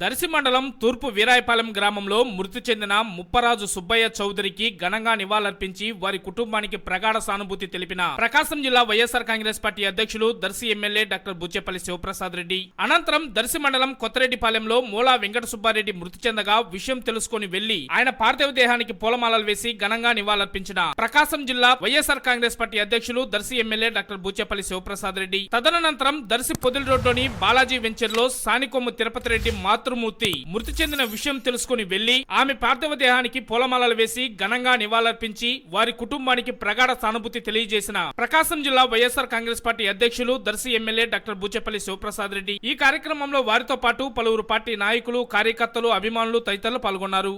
దర్శి మండలం తూర్పు వీరాయపాలెం గ్రామంలో మృతి చెందిన ముప్పరాజు సుబ్బయ్య చౌదరికి ఘనంగా నివాళులర్పించి వారి కుటుంబానికి ప్రగాఢ సానుభూతి తెలిపిన ప్రకాశం జిల్లా వైఎస్ఆర్ కాంగ్రెస్ పార్టీ అధ్యక్షులు దర్శి ఎమ్మెల్యే డాక్టర్ బుచ్చేపల్లి శివప్రసాద్ రెడ్డి. అనంతరం దర్శి మండలం కొత్తరెడ్డిపాలెంలో మూలా వెంకట సుబ్బారెడ్డి మృతి చెందగా విషయం తెలుసుకుని వెళ్ళి ఆయన పార్థివ దేహానికి పూలమాలలు వేసి ఘనంగా నివాళులర్పించిన ప్రకాశం జిల్లా వైఎస్ఆర్ కాంగ్రెస్ పార్టీ అధ్యక్షులు దర్శి ఎమ్మెల్యే డాక్టర్ బూచేపల్లి శివప్రసాద్ రెడ్డి. తదనంతరం దర్శి పొదిలి రోడ్లోని బాలాజీ వెంచర్లో సానికొమ్ము తిరుపతి రెడ్డి మాతృమూర్తి మృతి చెందిన విషయం తెలుసుకుని వెళ్ళి ఆమె పార్థివ దేహానికి పూలమాలలు వేసి ఘనంగా నివాళులర్పించి వారి కుటుంబానికి ప్రగాఢ సానుభూతి తెలియజేసిన ప్రకాశం జిల్లా వైఎస్ఆర్ కాంగ్రెస్ పార్టీ అధ్యక్షులు దర్శి ఎమ్మెల్యే డాక్టర్ బూచెపల్లి శివప్రసాద్ రెడ్డి ఈ కార్యక్రమంలో వారితో పాటు పలువురు పార్టీ నాయకులు కార్యకర్తలు అభిమానులు తదితరులు పాల్గొన్నారు.